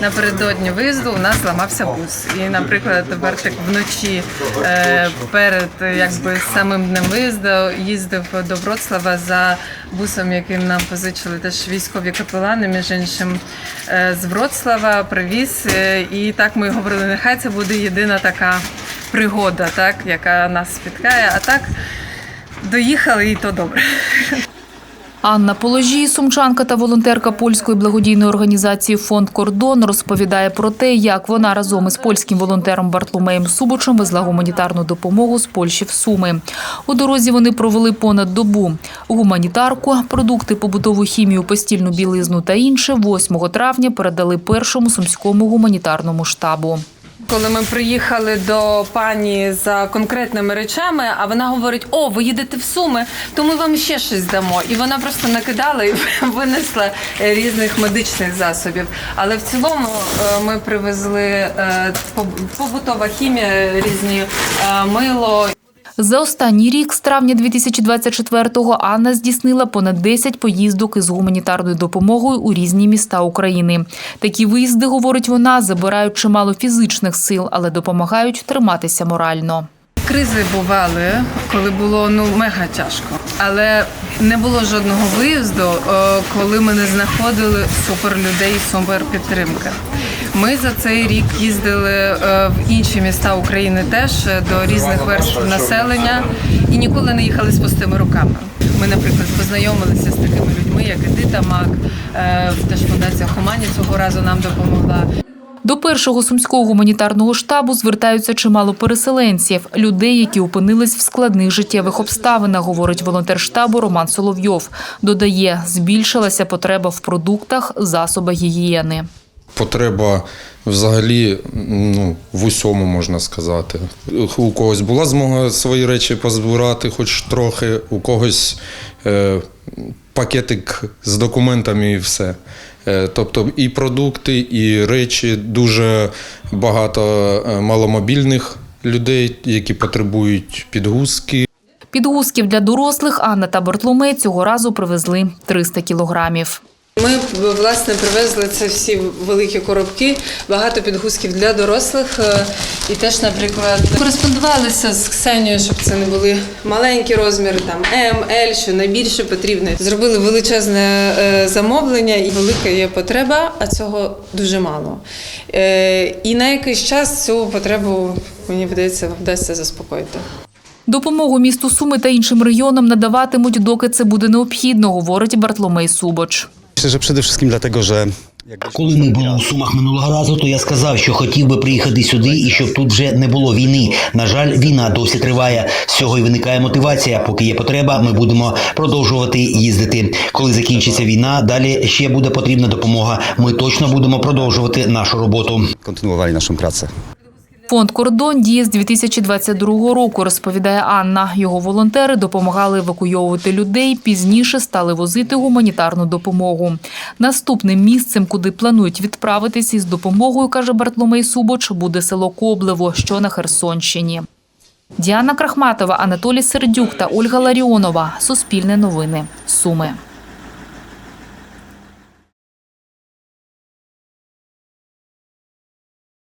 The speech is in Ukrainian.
Напередодні виїзду у нас зламався бус. І, наприклад, Бартик вночі е, перед е, якби самим днем виїзду їздив до Вроцлава за бусом, яким нам позичили теж військові капелани, між іншим е, з Вроцлава привіз. І так ми говорили, нехай це буде єдина така пригода, так, яка нас спіткає. А так доїхали і то добре. Анна Положій, сумчанка та волонтерка польської благодійної організації Фонд Кордон розповідає про те, як вона разом із польським волонтером Бартломеєм Субочем везла гуманітарну допомогу з Польщі в Суми. У дорозі вони провели понад добу. Гуманітарку, продукти, побутову хімію, постільну білизну та інше 8 травня передали першому сумському гуманітарному штабу. Коли ми приїхали до пані за конкретними речами, а вона говорить: О, ви їдете в Суми, то ми вам ще щось дамо. І вона просто накидала і винесла е, різних медичних засобів. Але в цілому е, ми привезли е, поб- побутова хімія, різні мило. За останній рік, з травня 2024-го, Анна здійснила понад 10 поїздок із гуманітарною допомогою у різні міста України. Такі виїзди, говорить вона, забирають чимало фізичних сил, але допомагають триматися морально. Кризи бували, коли було ну мега тяжко, але не було жодного виїзду, е, коли ми не знаходили супер людей, супер підтримки. Ми за цей рік їздили е, в інші міста України теж е, до різних верств населення і ніколи не їхали з пустими руками. Ми, наприклад, познайомилися з такими людьми, як Едита Мак, е, теж фундація Хумані цього разу нам допомогла. До першого сумського гуманітарного штабу звертаються чимало переселенців, людей, які опинились в складних життєвих обставинах, говорить волонтер штабу Роман Соловйов. Додає, збільшилася потреба в продуктах, засобах гігієни. Потреба взагалі ну, в усьому можна сказати. У когось була змога свої речі позбирати, хоч трохи, у когось е, пакетик з документами і все. Е, тобто і продукти, і речі, дуже багато е, маломобільних людей, які потребують підгузки. Підгузків для дорослих Анна та Бартломей цього разу привезли 300 кілограмів. Ми власне привезли це всі великі коробки, багато підгузків для дорослих. е, І теж, наприклад, кореспондувалися з Ксенією, щоб це не були маленькі розміри, там М, Л, що найбільше потрібне. Зробили величезне е, замовлення, і велика є потреба, а цього дуже мало. Е, І на якийсь час цю потребу мені вдається вдасться заспокоїти. Допомогу місту Суми та іншим регіонам надаватимуть, доки це буде необхідно, говорить Бартломей Субоч. Myślę, że przede wszystkim dlatego, że Коли ми були у Сумах минулого разу, то я сказав, що хотів би приїхати сюди і щоб тут вже не було війни. На жаль, війна досі триває. З цього і виникає мотивація. Поки є потреба, ми будемо продовжувати їздити. Коли закінчиться війна, далі ще буде потрібна допомога. Ми точно будемо продовжувати нашу роботу. kontynuowali naszą pracę. Фонд Кордон діє з 2022 року, розповідає Анна. Його волонтери допомагали евакуйовувати людей. Пізніше стали возити гуманітарну допомогу. Наступним місцем, куди планують відправитись із допомогою, каже Бартломей Субоч, буде село Коблево, що на Херсонщині. Діана Крахматова, Анатолій Сердюк та Ольга Ларіонова. Суспільне новини. Суми.